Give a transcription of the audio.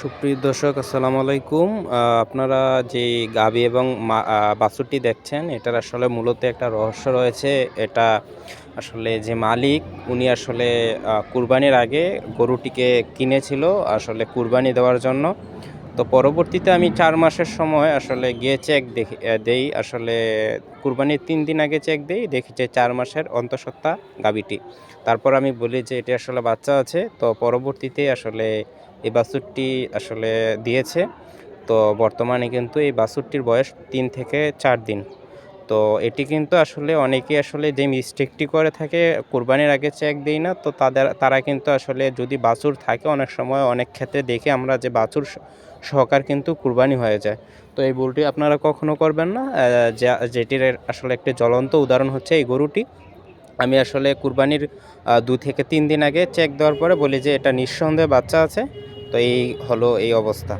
সুপ্রিয় দর্শক, আসসালামু আলাইকুম। আপনারা যে গাবি এবং বাছুরটি দেখছেন, এটার আসলে মূলত একটা রহস্য রয়েছে। এটা আসলে যে মালিক, উনি আসলে কুরবানির আগে গরুটিকে কিনেছিল আসলে কুরবানি দেওয়ার জন্য। তো পরবর্তীতে আমি চার মাসের সময় আসলে গিয়ে চেক দেখি দেই। আসলে কুরবানির তিন দিন আগে চেক দেই, দেখি যে চার মাসের অন্তঃসত্ত্বা গাবিটি তারপর আমি বলি যে এটি আসলে বাচ্চা আছে, তো পরবর্তীতে আসলে এই বাছুরটি আসলে দিয়েছে। তো বর্তমানে কিন্তু এই বাছুরটির বয়স তিন থেকে চার দিন। তো এটি কিন্তু আসলে অনেকেই আসলে যে মিস্টেকটি করে থাকে, কোরবানির আগে চেক দেই না, তো তাদের, তারা কিন্তু আসলে যদি বাছুর থাকে, অনেক সময় অনেক ক্ষেত্রে দেখে আমরা যে বাছুর সহকার কিন্তু কুরবানি হয়ে যায়। তো এই ভুলটি আপনারা কখনো করবেন না যেটির আসলে একটি জ্বলন্ত উদাহরণ হচ্ছে এই গরুটি। আমি আসলে কুরবানির দু থেকে তিন দিন আগে চেক দেওয়ার পরে বলি যে এটা নিঃসন্দেহে বাচ্চা আছে, তো এই হলো এই অবস্থা।